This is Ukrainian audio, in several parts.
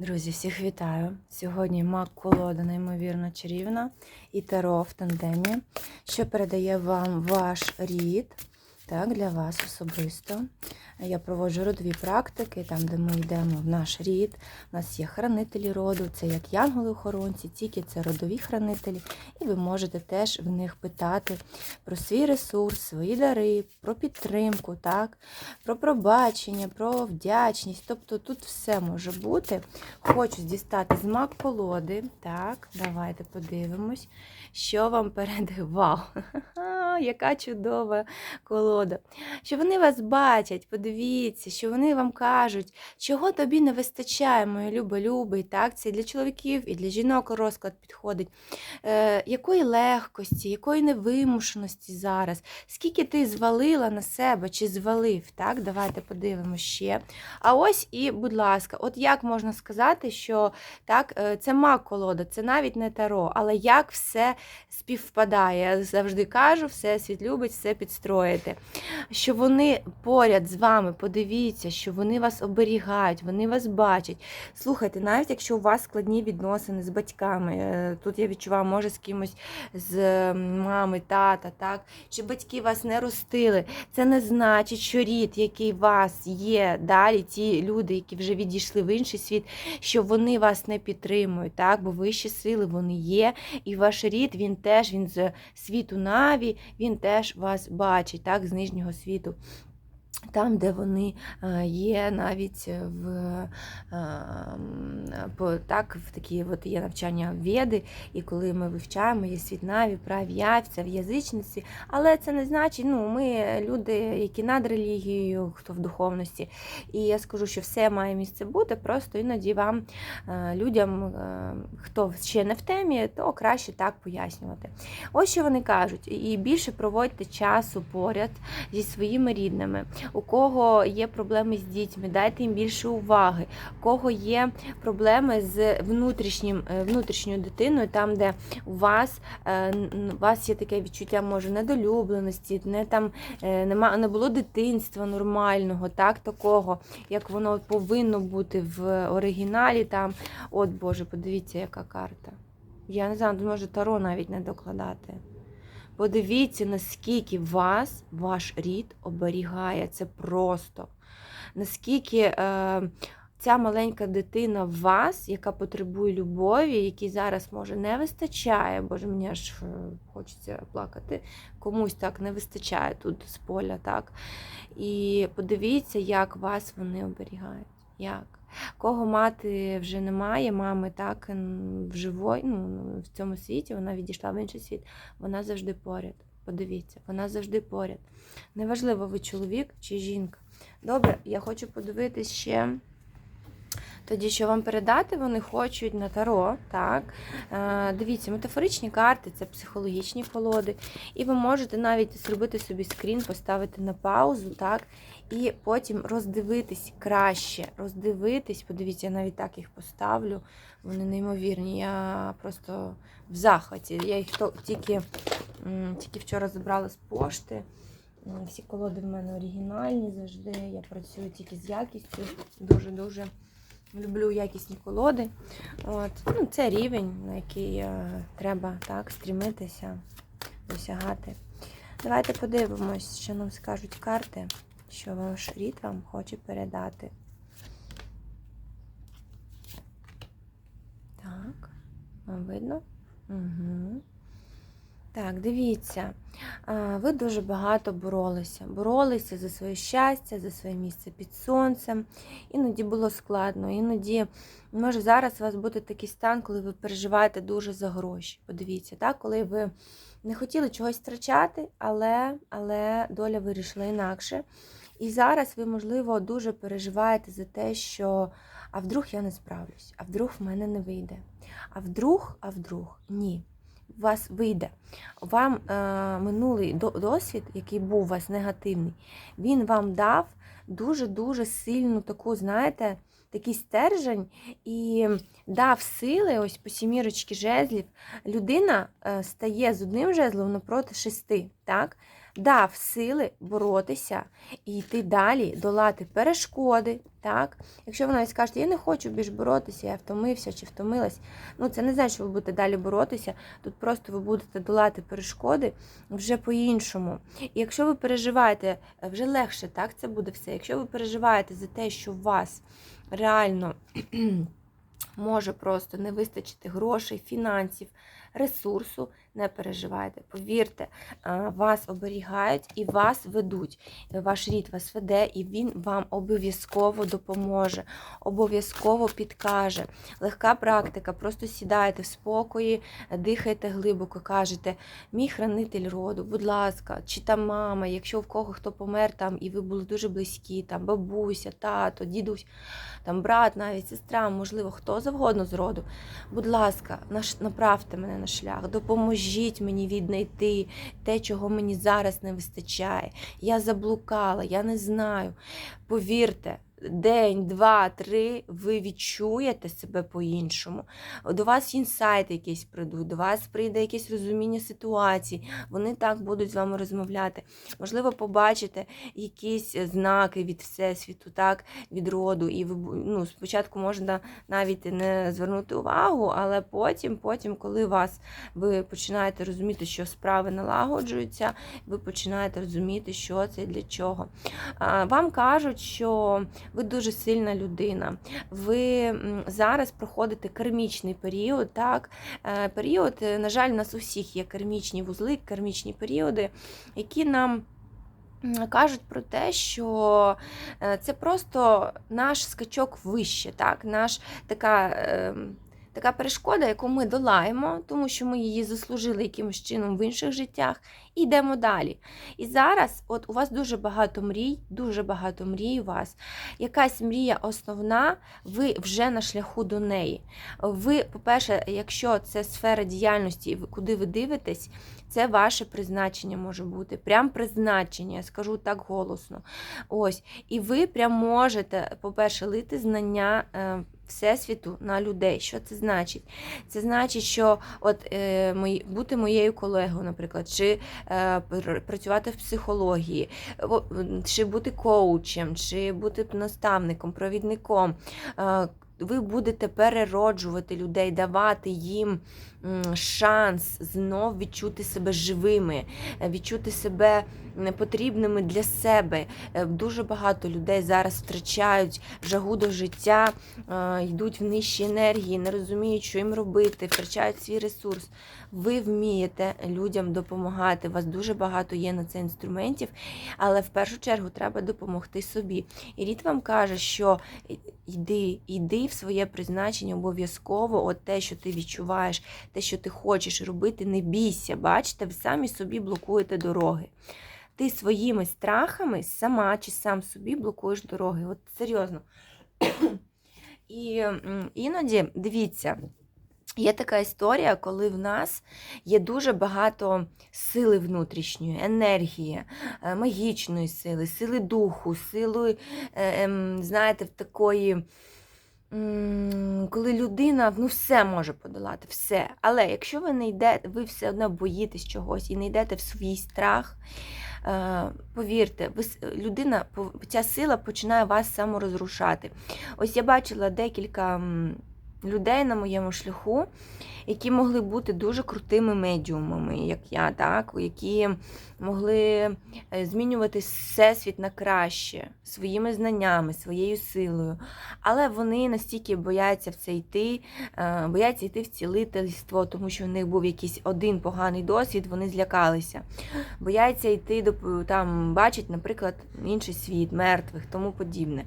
Друзі, всіх вітаю! Сьогодні мак колода неймовірно чарівна і таро в тандемі, що передає вам ваш рід, так, для вас особисто. Я проводжу родові практики, там, де ми йдемо в наш рід. У нас є хранителі роду, це як янголи-охоронці, тільки це родові хранителі, і ви можете теж в них питати про свій ресурс, свої дари, про підтримку, так, про пробачення, про вдячність. Тобто тут все може бути. Хочу дістати з мак колоди. Так, давайте подивимось, що вам передає. Яка чудова колода! Що вони вас бачать, подивіться, що вони вам кажуть, чого тобі не вистачає, моя люба, любий. Так, це і для чоловіків, і для жінок розклад підходить. Е, якої легкості, якої невимушеності зараз, скільки ти звалила на себе чи звалив, так? Давайте подивимося ще. А ось і, будь ласка, от як можна сказати, що так, е, це мак колода, це навіть не таро, але як все співпадає. Я завжди кажу, все світ любить, все підстроїти. Що вони поряд з вами, подивіться, що вони вас оберігають, вони вас бачать. Слухайте, навіть якщо у вас складні відносини з батьками, е, тут я відчуваю, може з кимось з мами, тата, так, чи батьки вас не ростили, це не значить, що рід, який у вас є, далі ті люди, які вже відійшли в інший світ, що вони вас не підтримують, так, бо вищі сили вони є, і ваш рід він теж він з світу Наві, він теж вас бачить, так, нижнього світу. Там, де вони е, є навіть в е, по- так, в такі от є навчання Веди, і коли ми вивчаємо, є світ Наві, прав'явця, в язичниці, але це не значить, ну, ми люди, які над релігією, хто в духовності. І я скажу, що все має місце бути, просто іноді вам, е, людям, хто ще не в темі, то краще так пояснювати. Ось що вони кажуть, і більше проводьте часу поряд зі своїми рідними. У кого є проблеми з дітьми, дайте їм більше уваги. У кого є проблеми з внутрішнім, е, внутрішньою дитиною, там, де у вас, е, у вас є таке відчуття, може, недолюбленості, не там е, нема, не було дитинства нормального, так, такого, як воно повинно бути в оригіналі. Там, от Боже, подивіться, яка карта. Я не знаю, може Таро навіть не докладати. Подивіться, наскільки вас ваш рід оберігає. Це просто. Наскільки е, ця маленька дитина в вас, яка потребує любові, якій зараз може не вистачає, боже, мені аж е, хочеться плакати, комусь так не вистачає тут з поля, так? І подивіться, як вас вони оберігають. Як? Кого мати вже немає, мами так в живой, ну, в цьому світі, вона відійшла в інший світ, вона завжди поряд. Подивіться, вона завжди поряд. Неважливо, ви чоловік чи жінка. Добре, я хочу подивитись ще. Тоді, що вам передати, вони хочуть на таро. Так? Е, дивіться, метафоричні карти це психологічні колоди. І ви можете навіть зробити собі скрін, поставити на паузу, так? і потім роздивитись краще. Роздивитись, подивіться, я навіть так їх поставлю. Вони неймовірні. Я просто в захваті. Я їх тільки, тільки вчора забрала з пошти. Всі колоди в мене оригінальні завжди. Я працюю тільки з якістю. Дуже-дуже люблю якісні колоди. От. Ну, це рівень, на який е, треба так стрімитися, досягати. Давайте подивимось, що нам скажуть карти, що ваш рід вам хоче передати. Так, вам видно? Угу. Так, дивіться, ви дуже багато боролися. Боролися за своє щастя, за своє місце під сонцем. Іноді було складно, іноді може зараз у вас буде такий стан, коли ви переживаєте дуже за гроші. Подивіться, так, коли ви не хотіли чогось втрачати, але, але доля вирішила інакше. І зараз ви, можливо, дуже переживаєте за те, що а вдруг я не справлюсь, а вдруг в мене не вийде. А вдруг, а вдруг ні. У вас вийде. Вам е, минулий до- досвід, який був у вас негативний, він вам дав дуже-дуже сильну таку, знаєте, такий стержень і дав сили, ось по сімірочці жезлів. Людина е, стає з одним жезлом напроти шести. Так? Дав сили боротися і йти далі, долати перешкоди. Так? Якщо ви навіть скажете, я не хочу більш боротися, я втомився чи втомилась, ну це не значить, що ви будете далі боротися. Тут просто ви будете долати перешкоди вже по-іншому. І якщо ви переживаєте, е, вже легше так це буде все. Якщо ви переживаєте за те, що у вас реально може просто не вистачити грошей, фінансів, ресурсу, не переживайте. Повірте, е, вас оберігають і вас ведуть. Ваш рід вас веде, і він вам обов'язково допоможе, обов'язково підкаже. Легка практика, просто сідайте в спокої, дихайте глибоко, кажете, мій хранитель роду, будь ласка, чи там мама, якщо в кого хто помер там, і ви були дуже близькі, там бабуся, тато, дідусь, там брат, навіть сестра, можливо, хто завгодно з роду. Будь ласка, направте мене на шлях, допоможіть мені віднайти те, чого мені зараз не вистачає. Я заблукала, я не знаю. Повірте, день, два, три, ви відчуєте себе по-іншому. До вас інсайти якісь прийдуть, до вас прийде якесь розуміння ситуації. Вони так будуть з вами розмовляти. Можливо, побачите якісь знаки від всесвіту, так, від роду. І ви ну, спочатку можна навіть не звернути увагу, але потім, потім, коли вас ви починаєте розуміти, що справи налагоджуються, ви починаєте розуміти, що це для чого. Вам кажуть, що ви дуже сильна людина. Ви зараз проходите кермічний період. Так? Е, Період, е, на жаль, у нас у всіх є кермічні вузли, кермічні періоди, які нам. Кажуть про те, що е, це просто наш скачок вище, так? наш така, ем, така перешкода, яку ми долаємо, тому що ми її заслужили якимось чином в інших життях, і йдемо далі. І зараз, от у вас дуже багато мрій, дуже багато мрій у вас. Якась мрія основна, ви вже на шляху до неї. Ви, по-перше, якщо це сфера діяльності, куди ви дивитесь, це ваше призначення може бути. Прям призначення, я скажу так голосно. Ось. І ви прям можете, по-перше, лити знання. Всесвіту на людей. Що це значить? Це значить, що от е, мої, бути моєю колегою, наприклад, чи е, працювати в психології, чи бути коучем, чи бути наставником, провідником. Е, ви будете перероджувати людей, давати їм шанс знов відчути себе живими, е, відчути себе потрібними для себе. Е, Дуже багато людей зараз втрачають жагу до життя, е, йдуть в нижчі енергії, не розуміють, що їм робити, втрачають свій ресурс. Ви вмієте людям допомагати. У вас дуже багато є на це інструментів, але в першу чергу треба допомогти собі. І рід вам каже, що йди, йди в своє призначення обов'язково, от те, що ти відчуваєш, те, що ти хочеш робити, не бійся. Бачите, ви самі собі блокуєте дороги. Ти своїми страхами сама чи сам собі блокуєш дороги. От серйозно. І іноді дивіться. Є така історія, коли в нас є дуже багато сили внутрішньої, енергії, е, магічної сили, сили духу, сили, е, ем, знаєте, такої, коли людина ну, все може подолати, все. Але якщо ви не йдете, ви все одно боїтесь чогось і не йдете в свій страх, е, повірте, ви, людина, ця сила починає вас саморозрушати. Ось я бачила декілька. Людей на моєму шляху, які могли бути дуже крутими медіумами, як я, так, які могли е, змінювати всесвіт на краще своїми знаннями, своєю силою. Але вони настільки бояться в це йти, е, бояться йти в цілительство, тому що в них був якийсь один поганий досвід, вони злякалися. Бояться йти до там, бачать, наприклад, інший світ, мертвих, тому подібне.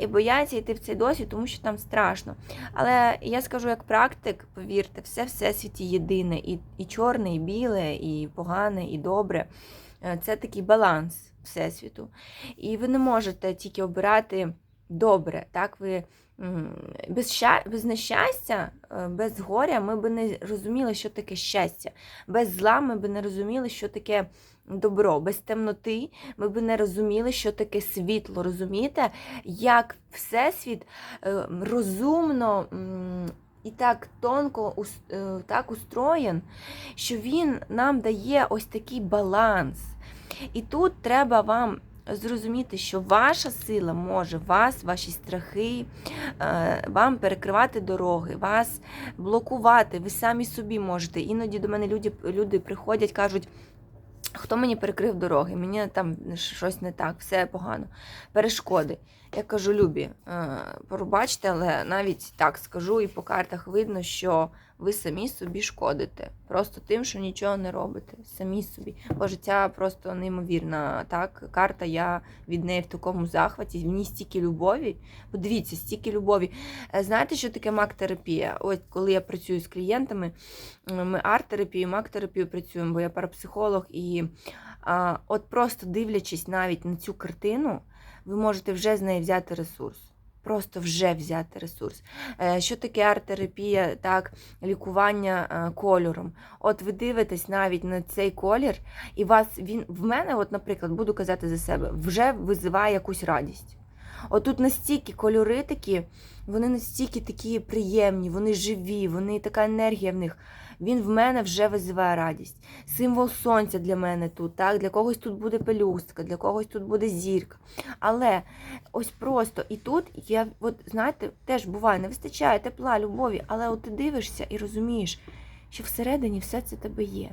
І бояться йти в цей досвід, тому що там страшно. Але я скажу як практик, повірте, все всесвіті єдине, і, і чорне, і біле, і погане, і добре. Е, Це такий баланс всесвіту. І ви не можете тільки обирати добре. Так, ви без, ща... без нещастя, е, без горя ми б не розуміли, що таке щастя. Без зла ми б не розуміли, що таке добро. Без темноти ми б не розуміли, що таке світло. Розумієте, як всесвіт е, розумно. і так тонко е, так устроєн, що він нам дає ось такий баланс. І тут треба вам зрозуміти, що ваша сила може вас, ваші страхи, е, вам перекривати дороги, вас блокувати. Ви самі собі можете. Іноді до мене люди, люди приходять, кажуть. Хто мені перекрив дороги? Мені там щось не так, все погано. Перешкоди. Я кажу, Любі, е, пробачте, але навіть так скажу, і по картах видно, що ви самі собі шкодите. Просто тим, що нічого не робите. Самі собі. Бо життя просто неймовірна. Так, карта, я від неї в такому захваті. В ній стільки любові. Подивіться, стільки любові. Е, Знаєте, що таке мак-терапія? Ось коли я працюю з клієнтами, ми арт-терапію, мак-терапію працюємо, бо я парапсихолог, і а, от просто дивлячись навіть на цю картину, ви можете вже з неї взяти ресурс. Просто вже взяти ресурс. Е, Що таке арт-терапія, так, лікування е, кольором? От ви дивитесь навіть на цей колір, і вас він в мене, от, наприклад, буду казати за себе, вже визиває якусь радість. От тут настільки кольори такі, вони настільки такі приємні, вони живі, вони така енергія в них. Він в мене вже визиває радість. Символ сонця для мене тут, так? Для когось тут буде пелюстка, для когось тут буде зірка. Але ось просто і тут я, от знаєте, теж буває, не вистачає тепла, любові, але от ти дивишся і розумієш, що всередині все це тебе є.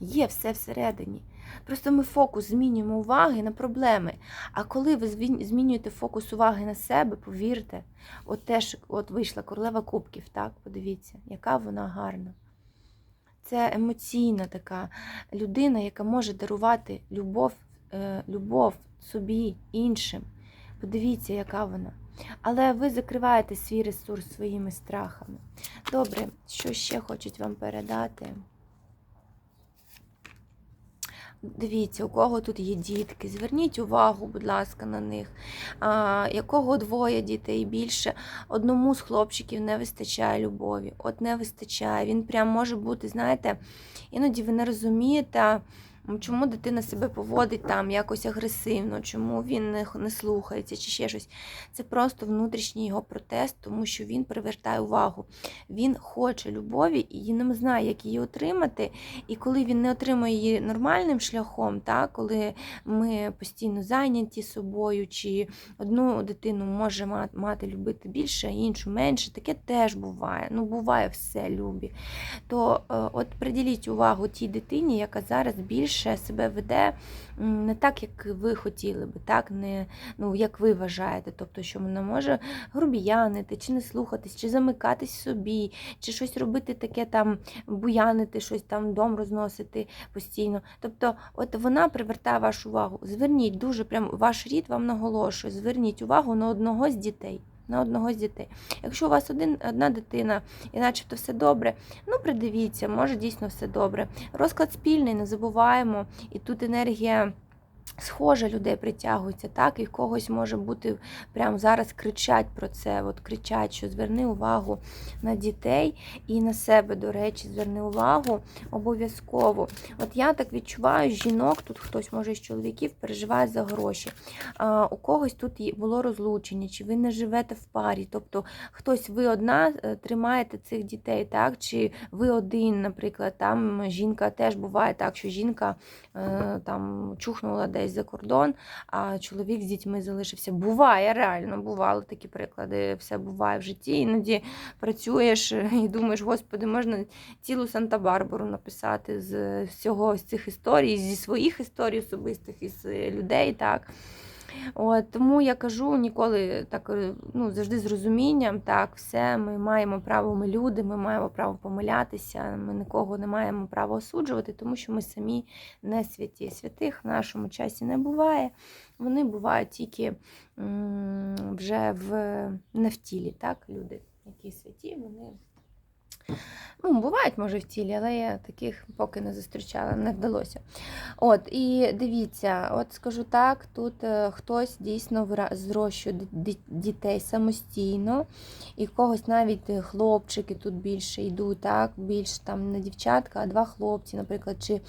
Є все всередині. Просто ми фокус змінюємо уваги на проблеми. А коли ви змінюєте фокус уваги на себе, повірте, от теж от вийшла королева кубків, так, подивіться, яка вона гарна. Це емоційна така людина, яка може дарувати любов, е, любов собі, іншим. Подивіться, яка вона. Але ви закриваєте свій ресурс своїми страхами. Добре, що ще хочуть вам передати? Дивіться, у кого тут є дітки, зверніть увагу, будь ласка, на них. А, якого двоє дітей більше, одному з хлопчиків не вистачає любові. От не вистачає. Він прям може бути, знаєте, іноді ви не розумієте, чому дитина себе поводить там якось агресивно, чому він не, не слухається чи ще щось. Це просто внутрішній його протест, тому що він привертає увагу. Він хоче любові і не знає, як її отримати. І коли він не отримує її нормальним шляхом, так, коли ми постійно зайняті собою, чи одну дитину може мати любити більше, а іншу менше, таке теж буває. Ну, буває все любі. То е, от приділіть увагу тій дитині, яка зараз більше себе веде не так, як ви хотіли би, так, не, ну, як ви вважаєте. Тобто, що вона може грубіянити, чи не слухатись, чи замикатись собі, чи щось робити таке там буянити, щось там дом розносити постійно. Тобто, от вона привертає вашу увагу. Зверніть дуже прям ваш рід вам наголошує, зверніть увагу на одного з дітей. На одного з дітей. Якщо у вас один, одна дитина і начебто все добре, ну придивіться, може дійсно все добре. Розклад спільний, не забуваємо, і тут енергія. Схожа людей притягується, так, і в когось може бути прямо зараз кричать про це, от кричать, що зверни увагу на дітей і на себе, до речі, зверни увагу обов'язково. От я так відчуваю, жінок, тут хтось може з чоловіків переживає за гроші. А, у когось тут було розлучення, чи ви не живете в парі, тобто хтось ви одна е, тримаєте цих дітей, так, чи ви один, наприклад, там жінка теж буває так, що жінка е, там чухнула десь за кордон, а чоловік з дітьми залишився. Буває, реально, бували такі приклади, все буває в житті. Іноді працюєш і думаєш, господи, можна цілу Санта-Барбару написати з всього з цих історій, зі своїх історій особистих, із е, людей. так. От, тому я кажу ніколи так, е, ну, завжди з розумінням, так, все, ми маємо право, ми люди, ми маємо право помилятися, ми нікого не маємо права осуджувати, тому що ми самі не святі. Святих в нашому часі не буває. Вони бувають тільки вже в, не в тілі, так, люди, які святі, вони. Ну, бувають, може, в тілі, але я таких поки не зустрічала, не вдалося. От, і дивіться, от скажу так, тут е, хтось дійсно зрощує дітей самостійно, і в когось навіть е, хлопчики тут більше йдуть, так, більш там не дівчатка, а два хлопці, наприклад, чи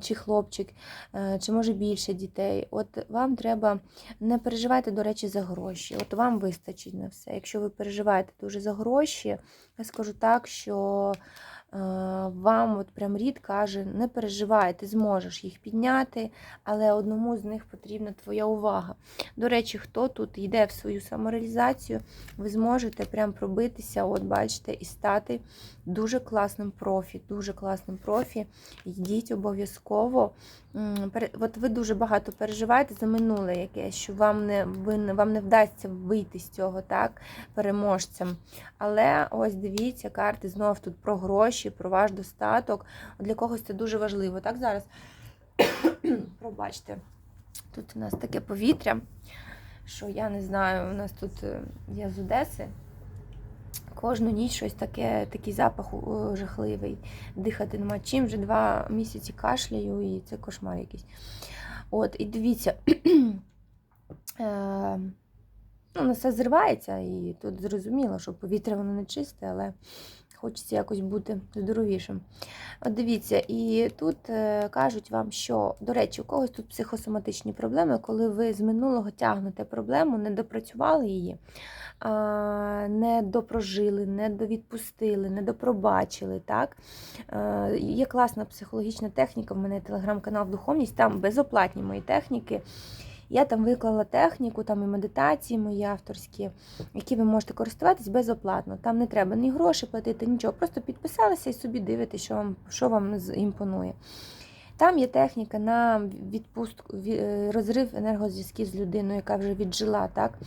чи хлопчик, е, чи може більше дітей. От вам треба не переживайте, до речі, за гроші. От вам вистачить на все. Якщо ви переживаєте дуже за гроші, я скажу так, що вам от прям рід каже, не переживай, ти зможеш їх підняти, але одному з них потрібна твоя увага. До речі, хто тут йде в свою самореалізацію, ви зможете прям пробитися, от бачите, і стати дуже класним профі, дуже класним профі. Йдіть обов'язково. От ви дуже багато переживаєте за минуле якесь, що вам не, ви, вам не вдасться вийти з цього, так, переможцем. Але ось дивіться, карти знов тут про гроші, про ваш достаток. Для когось це дуже важливо. Так, зараз пробачте. Тут у нас таке повітря, що я не знаю, у нас тут е, я з Одеси. Кожну ніч щось таке, такий запах жахливий. Дихати нема чим. Вже два місяці кашляю, і це кошмар якийсь. От, і дивіться, е, ну, все зривається, і тут зрозуміло, що повітря воно не чисте, але хочеться якось бути здоровішим. От дивіться, і тут е, кажуть вам, що, до речі, у когось тут психосоматичні проблеми, коли ви з минулого тягнете проблему, не допрацювали її, не допрожили, не довідпустили, не допробачили. Так? Е, Є класна психологічна техніка, в мене телеграм-канал Духовність, там безоплатні мої техніки. Я там виклала техніку, там і медитації мої авторські, які ви можете користуватись безоплатно. Там не треба ні гроші платити, нічого. Просто підписалися і собі дивитесь, що вам, що вам імпонує. Там є техніка на відпустку, ві- е, розрив енергозв'язків з людиною, яка вже віджила. Так?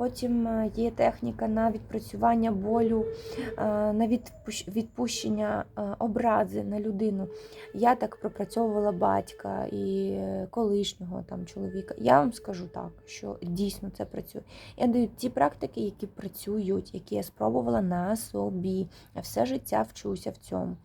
Потім е, є техніка на відпрацювання болю, е, на відпущення е, образи на людину. Я так пропрацьовувала батька і колишнього там чоловіка. Я вам скажу так, що дійсно це працює. Я даю ті практики, які працюють, які я спробувала на собі. Я все життя вчуся в цьому.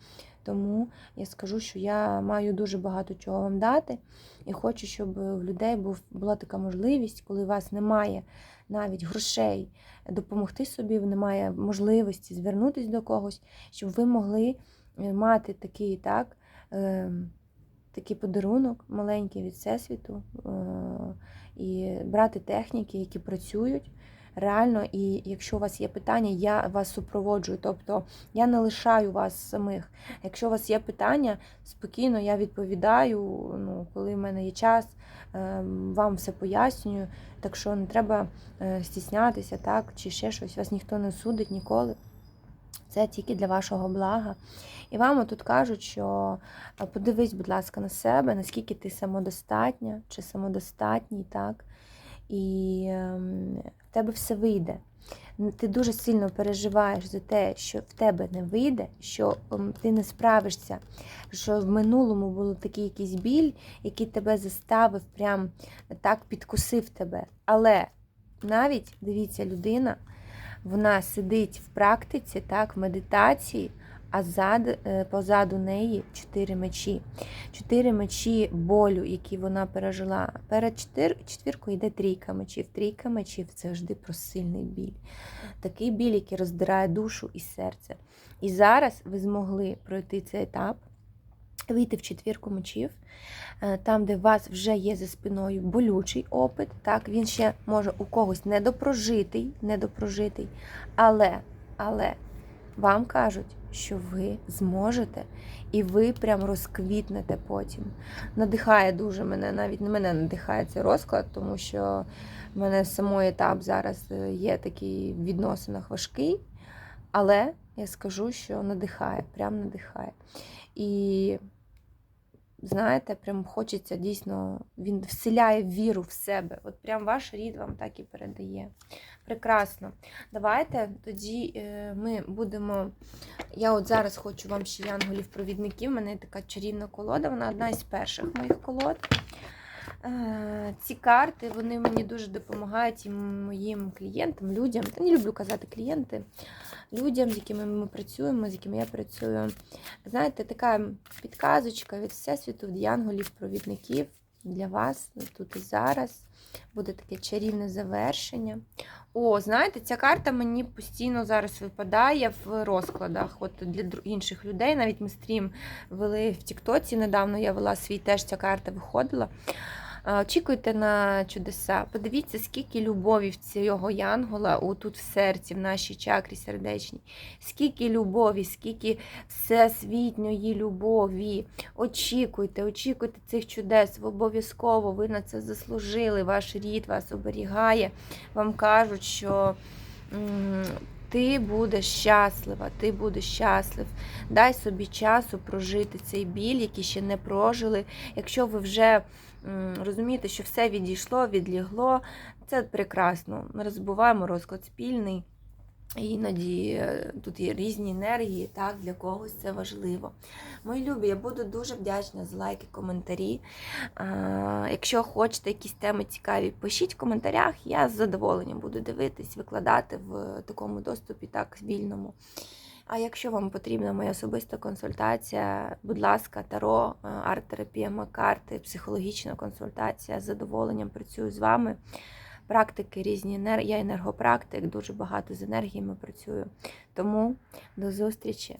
Тому я скажу, що я маю дуже багато чого вам дати, і хочу, щоб в людей був, була така можливість, коли у вас немає навіть грошей допомогти собі, немає можливості звернутися до когось, щоб ви могли е, мати такий так. е, Такий подарунок маленький від Всесвіту е, і брати техніки, які працюють реально. І якщо у вас є питання, я вас супроводжую. Тобто я не лишаю вас самих. Якщо у вас є питання, спокійно я відповідаю. Ну, коли в мене є час, е, вам все пояснюю. Так що не треба е, стіснятися, так, чи ще щось. Вас ніхто не судить ніколи. Це тільки для вашого блага. І вам тут кажуть, що подивись, будь ласка, на себе, наскільки ти самодостатня чи самодостатній, так? І ем, тебе все вийде. Ти дуже сильно переживаєш за те, що в тебе не вийде, що ем, ти не справишся, що в минулому був такий якийсь біль, який тебе заставив, прям так підкусив тебе. Але навіть дивіться, людина вона сидить в практиці, так, в медитації, а зад, е, позаду неї чотири мечі. Чотири мечі болю, які вона пережила. Перед чотир, четвіркою йде трійка мечів. Трійка мечів це завжди про сильний біль. Такий біль, який роздирає душу і серце. І зараз ви змогли пройти цей етап. Вийти в четвірку мечів, е, там, де у вас вже є за спиною болючий опит, так, він ще може у когось недопрожитий, недопрожитий, але, але вам кажуть, що ви зможете, і ви прям розквітнете потім. Надихає дуже мене, навіть не мене надихає цей розклад, тому що в мене самий етап зараз е, є такий в відносинах важкий, але я скажу, що надихає, прям надихає. І знаєте, прям хочеться дійсно, він вселяє віру в себе. От прям ваш рід вам так і передає. Прекрасно. Давайте тоді е, ми будемо. Я от зараз хочу вам ще янголів-провідників. У мене є така чарівна колода, вона одна із перших моїх колод. Е, Ці карти вони мені дуже допомагають і моїм клієнтам, людям. Та не люблю казати клієнти, людям, з якими ми працюємо, з якими я працюю. Знаєте, така підказочка від Всесвіту, від янголів, провідників, для вас тут і зараз. Буде таке чарівне завершення. О, знаєте, ця карта мені постійно зараз випадає в розкладах. От для інших людей. Навіть ми стрім вели в Тіктоці. Недавно я вела свій теж ця карта виходила. Е, Очікуйте на чудеса. Подивіться, скільки любові в цього янгола тут в серці, в нашій чакрі сердечній. Скільки любові, скільки всесвітньої любові. Очікуйте, очікуйте цих чудес. Обов'язково ви на це заслужили. Ваш рід вас оберігає. Вам кажуть, що. Ти будеш щаслива, ти будеш щаслив. Дай собі часу прожити цей біль, який ще не прожили. Якщо ви вже розумієте, що все відійшло, відлігло, це прекрасно. Ми розбуваємо розклад спільний. І Іноді е, тут є різні енергії, так, для когось це важливо. Мої любі, я буду дуже вдячна за лайки, коментарі. Якщо хочете якісь теми цікаві, пишіть в коментарях, я з задоволенням буду дивитись, викладати в такому доступі, так, вільному. А якщо вам потрібна моя особиста консультація, будь ласка, таро, е, арт-терапія, макарти, психологічна консультація, з задоволенням працюю з вами. Практики різні, я енергопрактик, дуже багато з енергіями працюю. Тому до зустрічі!